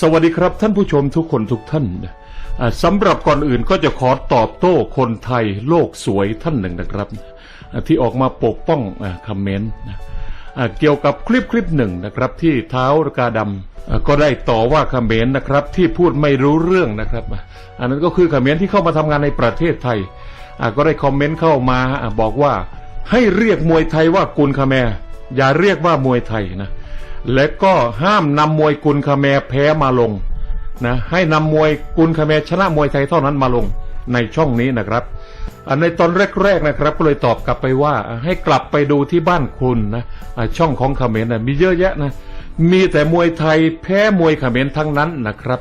สวัสดีครับท่านผู้ชมทุกคนทุกท่านสำหรับก่อนอื่นก็จะขอตอบโต้คนไทยโลกสวยท่านหนึ่งนะครับ ที่ออกมาปกป้องคอมเมนต์เกี่ยวกับคลิปคลิปหนึ่งนะครับ ที่เท้ากาดำก็ได้ต่อว่าคอมเมนต์นะครับ ที่พูดไม่รู้เรื่องนะครับ อันนั้นก็คือคอมเมนต์ที่เข้ามาทำงานในประเทศไทยก็ได้คอมเมนต์เข้ามาบอกว่าให้เรียกมวยไทยว่ากุลคาแมอย่าเรียกว่ามวยไทยนะ และก็ห้ามนำมวยกุลคาแมร์แพ้มาลงนะให้นำมวยกุลคาแมร์ชนะมวยไทยเท่านั้นมาลงในช่องนี้นะครับในตอนแรกๆนะครับก็เลยตอบกลับไปว่าให้กลับไปดูที่บ้านคุณนะช่องของคาเขมรนะมีเยอะแยะนะมีแต่มวยไทยแพ้มวยเขมรทั้งนั้นนะครับ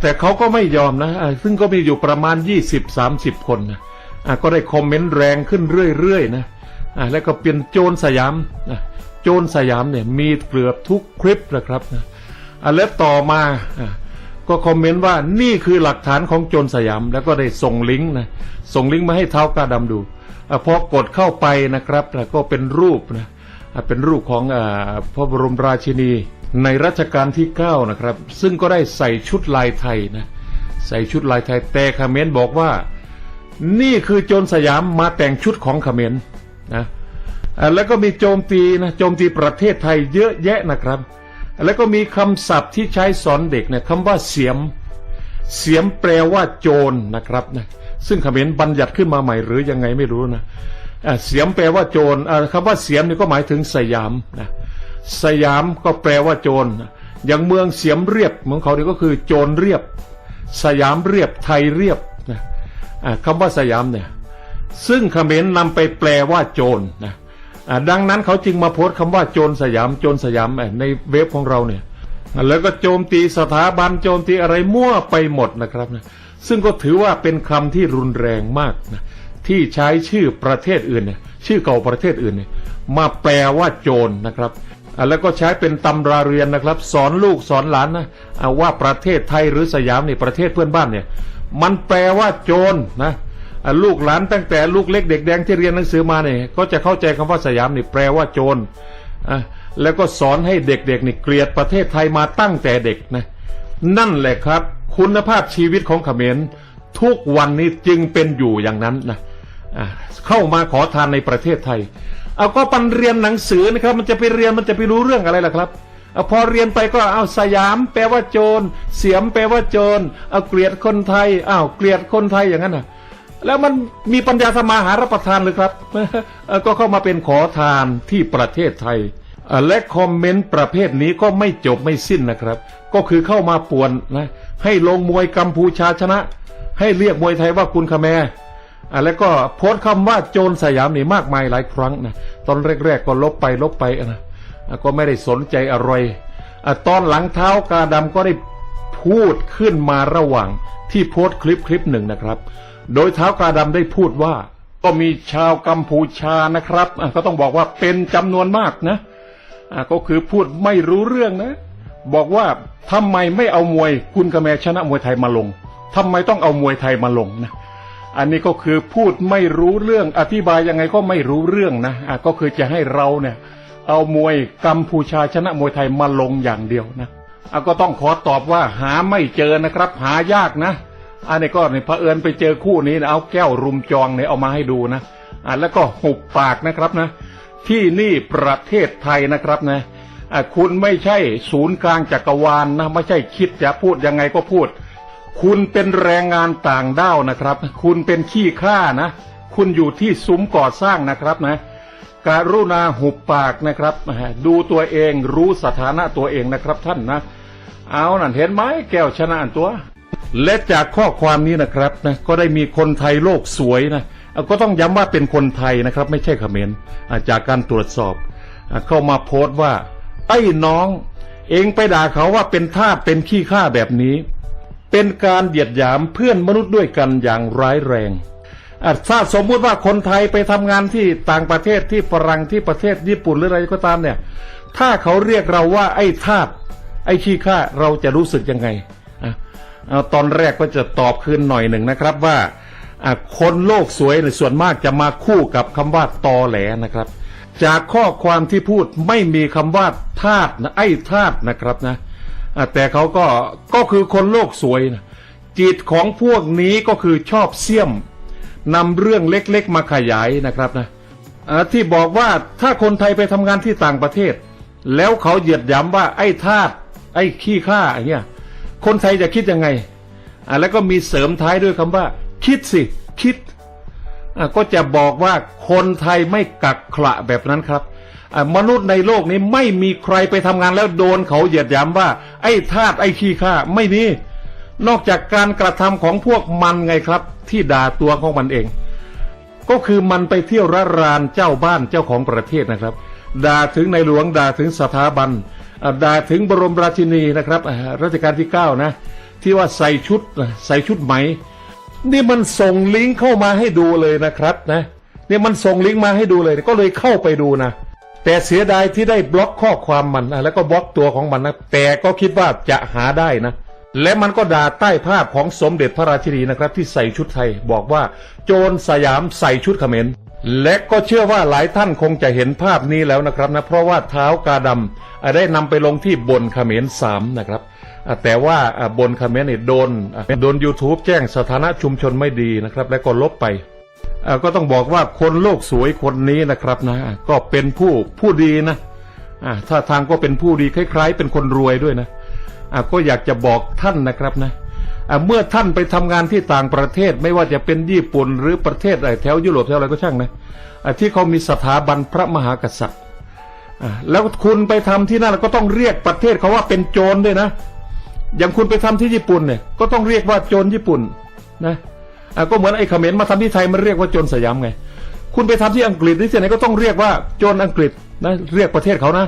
แต่เขาก็ไม่ยอมนะซึ่งก็มีอยู่ประมาณ 20-30 คนนะก็ได้คอมเมนต์แรงขึ้นเรื่อยๆนะแล้วก็เป็นโจรสยาม โจรสยามเนี่ยมีเกือบทุกคลิปนะครับนะอ่าแล้วต่อมาก็คอมเมนต์ว่านี่คือหลักฐานของโจรสยาม แล้วก็ได้ส่งลิงก์นะส่งลิงก์มาให้เท้ากาดำดูอพอกดเข้าไปนะครับก็เป็นรูปนะเป็นรูปของอพระบรมราชินีในรัชกาลที่ 9 นะครับ ซึ่งก็ได้ใส่ชุดลายไทยนะใส่ชุดลายไทยแต่คอมเมนต์บอกว่า นี่คือโจรสยามมาแต่งชุดของเขมรนะ แล้วก็มีโจมตีนะโจมตีประเทศไทยเยอะแยะนะครับ แล้วก็มีคำศัพท์ที่ใช้สอนเด็กเนี่ยคำว่าเสียม เสียมแปลว่าโจรนะครับนะซึ่งเขมรบัญญัติขึ้นมาใหม่หรือยังไงไม่รู้นะเสียมแปลว่าโจรคำว่าเสียมนี่ก็หมายถึงสยามนะสยามก็แปลว่าโจรอย่างเมืองเสียมเรียบของเขาเนี่ก็คือโจรเรียบ สยามเรียบไทยเรียบนะคำว่าสยามเนี่ยซึ่งเขมรนำไปแปลว่าโจรนะ ดังนั้นเขาจึงมาโพสต์คำว่าโจรสยามโจรสยามในเว็บของเราเนี่ย แล้วก็โจมตีสถาบันโจมตีอะไรมั่วไปหมดนะครับนะซึ่งก็ถือว่าเป็นคำที่รุนแรงมากนะที่ใช้ชื่อประเทศอื่นเนี่ยชื่อเก่าประเทศอื่นเนี่ยมาแปลว่าโจรนะครับแล้วก็ใช้เป็นตำราเรียนนะครับ สอนลูกสอนหลานนะว่าประเทศไทยหรือสยามเนี่ยประเทศเพื่อนบ้านเนี่ย มันแปลว่าโจรนะอะ ลูกหลานตั้งแต่ลูกเล็กเด็กแดงที่เรียนหนังสือมาเนี่ยก็จะเข้าใจคำว่าสยามนี่แปลว่าโจรแล้วก็สอนให้เด็กๆนี่เกลียดประเทศไทยมาตั้งแต่เด็กนะนั่นแหละครับ คุณภาพชีวิตของเขมรทุกวันนี้จึงเป็นอยู่อย่างนั้นนะะเข้ามาขอทานในประเทศไทย เอาก็ปันเรียนหนังสือนะครับ มันจะไปเรียนมันจะไปรู้เรื่องอะไรล่ะครับอพอเรียนไปก็เอาสยาม แปลว่าโจร เสียมแปลว่าโจร เอาเกลียดคนไทยอ้าวเกลียดคนไทยอย่างนั้นน่ะ แล้วมันมีปัญญาสมาหารับประทานเลยครับ ก็เข้ามาเป็นขอทานที่ประเทศไทย และคอมเมนต์ประเภทนี้ก็ไม่จบไม่สิ้นนะครับ ก็คือเข้ามาป่วนนะให้ลงมวยกัมพูชาชนะ ให้เรียกมวยไทยว่าคุณคแมร์แล้วก็โพสต์คำว่าโจรสยามนี่มากมายหลายครั้งนะตอนแรกๆก็ลบไปลบไปนะก็ไม่ได้สนใจอะไรอตอนหลังเท้ากาดำก็ได้พูดขึ้นมาระหว่างที่โพสต์คลิปคลิปหนึ่งนะครับ โดยเท้ากาดำได้พูดว่า ก็มีชาวกัมพูชานะครับอะก็ต้องบอกว่าเป็นจำนวนมากนะอะก็คือพูดไม่รู้เรื่องนะ บอกว่าทำไมไม่เอามวยคุณกระแมชนะมวยไทยมาลงทำไมต้องเอามวยไทยมาลงนะอันนี้ก็คือพูดไม่รู้เรื่องอธิบายยังไงก็ไม่รู้เรื่องนะอะก็คือจะให้เราเนี่ยเอามวยกัมพูชาชนะมวยไทยมาลงอย่างเดียวนะอะก็ต้องขอตอบว่าหาไม่เจอนะครับ หายากนะ อันนี้ก็ในเผอิญไปเจอคู่นี้นะเอาแก้วรุมจองเนี่ยเอามาให้ดูนะอะแล้วก็หุบปากนะครับนะ ที่นี่ประเทศไทยนะครับนะอะคุณไม่ใช่ศูนย์กลางจักรวาลนะไม่ใช่คิดจะพูดยังไงก็พูด คุณเป็นแรงงานต่างด้าวนะครับ คุณเป็นขี้ข้านะ คุณอยู่ที่ซุ้มก่อสร้างนะครับนะการุณาหุบปากนะครับ ดูตัวเองรู้สถานะตัวเองนะครับท่านนะ เอานั่นเห็นไหมแก้วชนะอันตัว และจากข้อความนี้นะครับนะก็ได้มีคนไทยโลกสวยนะก็ต้องย้ำว่าเป็นคนไทยนะครับ ไม่ใช่เขมรจากการตรวจสอบอเข้ามาโพสต์ว่าไอ้น้อง เองไปด่าเขาว่าเป็นทาสเป็นขี้ข้าแบบนี้ เป็นการเหยียดหยามเพื่อนมนุษย์ด้วยกันอย่างร้ายแรงอะถ้าสมมุติว่าคนไทยไปทำงานที่ต่างประเทศที่ฝรั่งที่ประเทศญี่ปุ่นหรืออะไรก็ตามเนี่ย ถ้าเขาเรียกเราว่าไอ้ทาสไอ้ขี้ข้าเราจะรู้สึกยังไง เอาตอนแรกก็จะตอบคืนหน่อยหนึ่งนะครับว่าคนโลกสวยในส่วนมากจะมาคู่กับคำว่าตอแหลนะครับ จากข้อความที่พูดไม่มีคำว่าทาสนะไอ้ทาสนะครับนะแต่เขาก็ก็คือคนโลกสวยนะจิตของพวกนี้ก็คือชอบเสี่ยมนำเรื่องเล็กๆมาขยายนะครับนะที่บอกว่าถ้าคนไทยไปทำงานที่ต่างประเทศ แล้วเขาเหยียดหย้ำว่าไอ้ทาสไอ้ขี้ข้าอย่างเงี้ย คนไทยจะคิดยังไงอะแล้วก็มีเสริมท้ายด้วยคำว่า คิดสิคิดอะก็จะบอกว่าคนไทยไม่กักขระแบบนั้นครับอะมนุษย์ในโลกนี้ไม่มีใครไปทำงานแล้วโดนเขาเหยียดหยามว่า ไอ้ทาสไอ้ขี้ข้าไม่มีนอกจากการกระทำของพวกมันไงครับ ที่ด่าตัวของมันเอง ก็คือมันไปเที่ยวระรานเจ้าบ้านเจ้าของประเทศนะครับ ด่าถึงในหลวงด่าถึงสถาบัน ด่าถึงบรมราชินีนะครับรัชกาลที่เก้านะ ที่ว่าใส่ชุดใส่ชุดไหม นี่มันส่งลิงก์เข้ามาให้ดูเลยนะครับนะเนี่ยมันส่งลิงก์มาให้ดูเลยก็เลยเข้าไปดูนะแต่เสียดายที่ได้บล็อกข้อความมันแล้วก็บล็อกตัวของมันนะแต่ก็คิดว่าจะหาได้นะและมันก็ด่าใต้ภาพของสมเด็จพระราชินีนะครับ ที่ใส่ชุดไทย บอกว่าโจรสยามใส่ชุดเขมร และก็เชื่อว่าหลายท่านคงจะเห็นภาพนี้แล้วนะครับนะเพราะว่าเท้ากาดำได้นำไปลงที่บนเขมรสามนะครับแต่ว่าบนคอมเมนต์เนี่ยโดนโดน YouTube แจ้งสถานะชุมชนไม่ดีนะครับ แล้วก็ลบไปก็ต้องบอกว่าคนโลกสวยคนนี้นะครับนะ ก็เป็นผู้ผู้ดีนะถ้าทางก็เป็นผู้ดีคล้าย ๆ เป็นคนรวยด้วยนะก็อยากจะบอกท่านนะครับนะ เมื่อท่านไปทำงานที่ต่างประเทศไม่ว่าจะเป็นญี่ปุ่น หรือประเทศอะไรแถวยุโรปแถวอะไรก็ช่างนะที่เขามีสถาบันพระมหากษัตริย์แล้วคุณไปทำที่นั่นก็ต้องเรียกประเทศเขาว่าเป็นโจรด้วยนะ อย่างคุณไปทำที่ญี่ปุ่นเนี่ยก็ต้องเรียกว่าโจรญี่ปุ่นนะก็เหมือนไอ้เขมรมาทำที่ไทยมันเรียกว่าโจรสยามไง คุณไปทำที่อังกฤษที่ไหนก็ต้องเรียกว่าโจรอังกฤษนะเรียกประเทศเขานะ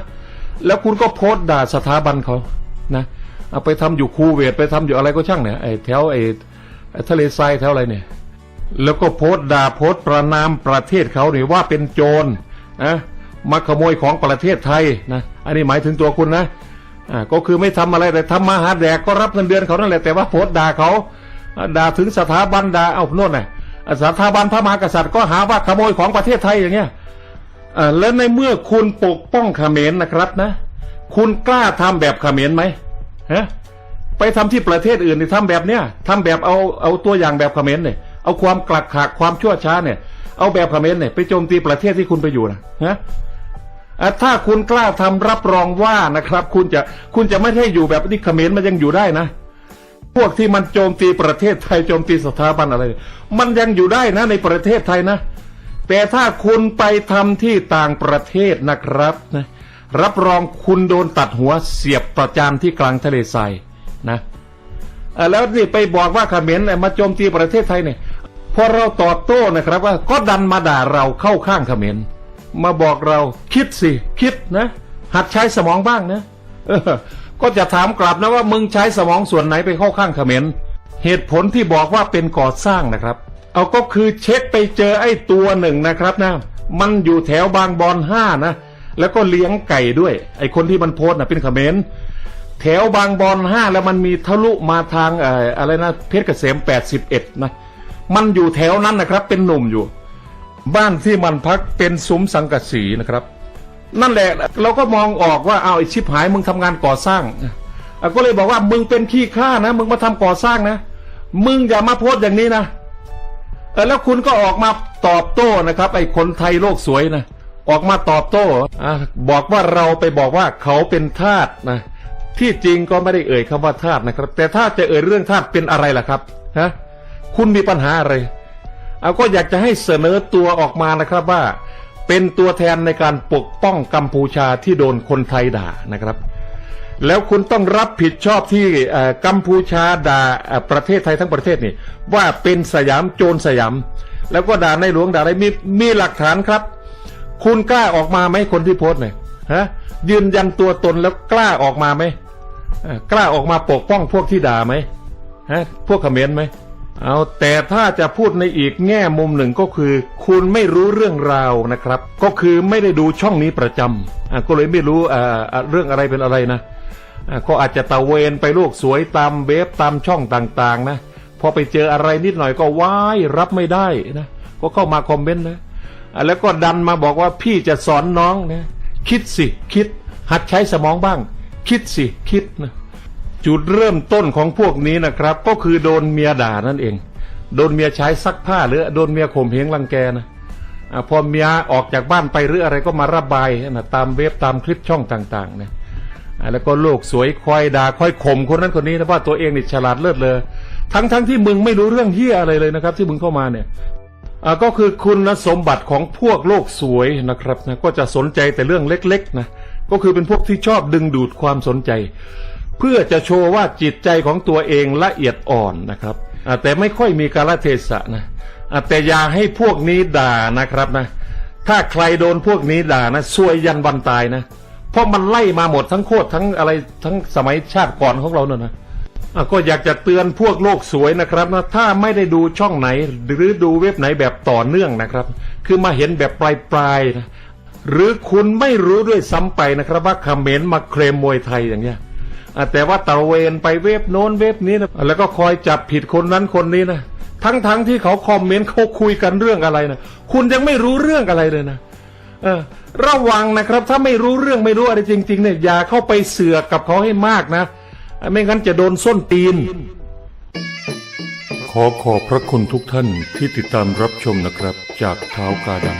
แล้วคุณก็โพสต์ด่าสถาบันเขานะ เอาไปทำอยู่คูเวตไปทำอยู่อะไรก็ช่างเนี่ยไอ้แถวไอ้ทะเลทรายแถวอะไรเนี่ย แล้วก็โพสต์ด่าโพสต์ประนามประเทศเขาเนี่ยว่าเป็นโจรนะมาขโมยของประเทศไทยนะอันนี้หมายถึงตัวคุณนะอ่าก็คือไม่ทำอะไรแต่ทำมาหาแดกก็รับเงินเดือนเขานั่นแหละแต่ว่าโพสต์ด่าเขาด่าถึงสถาบันด่าเอาโน่นน่สถาบันพระมหากษัตริย์ก็หาว่าขโมยของประเทศไทยอย่างเงี้ยอ่าแล้วในเมื่อคุณปกป้องเขมรนะครับนะ คุณกล้าทำแบบเขมรไหม ฮะไปทำที่ประเทศอื่นนี่ทำแบบเนี้ยทำแบบเอาเอาตัวอย่างแบบเขมรเนี่ยเอาความกลักขากความชั่วช้าเนี่ย เอาแบบเขมรเนี่ยไปโจมตีประเทศที่คุณไปอยู่นะฮะอะถ้าคุณกล้าทำรับรองว่านะครับ คุณจะคุณจะไม่ได้อยู่แบบที่เขมรมันยังอยู่ได้นะ พวกที่มันโจมตีประเทศไทยโจมตีสถาบันอะไร มันยังอยู่ได้นะในประเทศไทยนะ แต่ถ้าคุณไปทำที่ต่างประเทศนะครับนะ รับรองคุณโดนตัดหัวเสียบประจานที่กลางทะเลทรายนะแล้วนี่ไปบอกว่าเขมรเนี่ยมาโจมตีประเทศไทยเนี่ยพอเราตอบโต้นะครับว่าก็ดันมาด่าเราเข้าข้างเขมรมาบอกเราคิดสิ คิดนะ หัดใช้สมองบ้างนะก็จะถามกลับนะว่ามึงใช้สมองส่วนไหนไปเข้าข้างเขมรเหตุผลที่บอกว่าเป็นก่อสร้างนะครับ เอาก็คือเช็คไปเจอไอ้ตัวหนึ่งนะครับนะมันอยู่แถวบางบอนห้านะ แล้วก็เลี้ยงไก่ด้วย ไอ้คนที่มันโพสต์นะเป็นเขมรแถวบางบอนห้าแล้วมันมีทะลุมาทางอะไรนะเพชรเกษมแปดสิบเอ็ดนะมันอยู่แถวนั้นนะครับ เป็นหนุ่มอยู่ บ้านที่มันพักเป็นซุ้มสังกะสีนะครับ นั่นแหละเราก็มองออกว่าเอาไอ้ชิบหายมึงทำงานก่อสร้างก็เลยบอกว่ามึงเป็นขี้ข้านะ มึงมาทำก่อสร้างนะ มึงอย่ามาโพสต์อย่างนี้นะเออแล้วคุณก็ออกมาตอบโต้นะครับ ไอ้คนไทยโลกสวยนะ ออกมาตอบโต้อบอกว่าเราไปบอกว่าเขาเป็นทาสนะ ที่จริงก็ไม่ได้เอ่ยคำว่าทาสนะครับ แต่ถ้าจะเอ่ยเรื่องทาสเป็นอะไรล่ะครับฮะคุณมีปัญหาอะไรเอาก็อยากจะให้เสนอตัวออกมานะครับว่า เป็นตัวแทนในการปกป้องกัมพูชาที่โดนคนไทยด่านะครับ แล้วคุณต้องรับผิดชอบที่กัมพูชาด่าประเทศไทยทั้งประเทศนี่ว่าเป็นสยามโจรสยาม แล้วก็ด่าในหลวงด่าอะไรมีมีหลักฐานครับ คุณกล้าออกมาไหมคนที่โพสเนี่ยฮะ ยืนยันตัวตนแล้วกล้าออกมาไหมกล้าออกมาปกป้องพวกที่ด่าไหมฮะ พวกเขมรไหมเอาแต่ถ้าจะพูดในอีกแง่มุมหนึ่งก็คือ คุณไม่รู้เรื่องราวนะครับ ก็คือไม่ได้ดูช่องนี้ประจำอะก็เลยไม่รู้อ่าเรื่องอะไรเป็นอะไรนะอะก็อาจจะตะเวนไปโลกสวยตามเว็บตามช่องต่างๆ นะพอไปเจออะไรนิดหน่อยก็ว้ายรับไม่ได้นะก็เข้ามาคอมเมนต์นะ แล้วก็ดันมาบอกว่าพี่จะสอนน้องนะคิดสิคิด หัดใช้สมองบ้าง คิดสิคิดนะจุดเริ่มต้นของพวกนี้นะครับ ก็คือโดนเมียด่านั่นเอง โดนเมียใช้ซักผ้าหรือโดนเมียข่มเหงรังแกนะพอเมียออกจากบ้านไปหรืออะไรก็มาระบายนะตามเว็บตามคลิปช่องต่างๆนะแล้วก็โลกสวยคอยด่าคอยข่มคนนั้นคนนี้นะว่าตัวเองนี่ฉลาดเลิศเลยทั้งๆที่มึงไม่รู้เรื่องเฮียอะไรเลยนะครับ ที่มึงเข้ามาเนี่ย ก็คือคุณสมบัติของพวกโลกสวยนะครับนะก็จะสนใจแต่เรื่องเล็กๆนะก็คือเป็นพวกที่ชอบดึงดูดความสนใจ เพื่อจะโชว์ว่าจิตใจของตัวเองละเอียดอ่อนนะครับแต่ไม่ค่อยมีกาลเทศะนะแต่อย่าให้พวกนี้ด่านะครับนะถ้าใครโดนพวกนี้ด่านะซวยยันวันตายนะ เพราะมันไล่มาหมดทั้งโคตรทั้งอะไรทั้งสมัยชาติก่อนของเราเนี่ยนะ ก็อยากจะเตือนพวกโลกสวยนะครับนะถ้าไม่ได้ดูช่องไหน หรือดูเว็บไหนแบบต่อเนื่องนะครับ คือมาเห็นแบบปลายๆนะหรือคุณไม่รู้ด้วยซ้ำไปนะครับ ว่าคอมเมนต์มาเคลมมวยไทยอย่างเงี้ยแต่ว่าตะเวนไปเว็บโน้นเว็บนี้นะแล้วก็คอยจับผิดคนนั้นคนนี้นะทั้งๆที่เขาคอมเมนต์เขาคุยกันเรื่องอะไรนะคุณยังไม่รู้เรื่องอะไรเลยนะเออระวังนะครับ ถ้าไม่รู้เรื่องไม่รู้อะไรจริง ๆ เนี่ยอย่าเข้าไปเสือกกับเขาให้มากนะ ไม่งั้นจะโดนส้นตีน ขอขอบพระคุณทุกท่านที่ติดตามรับชมนะครับจากเท้ากาดัง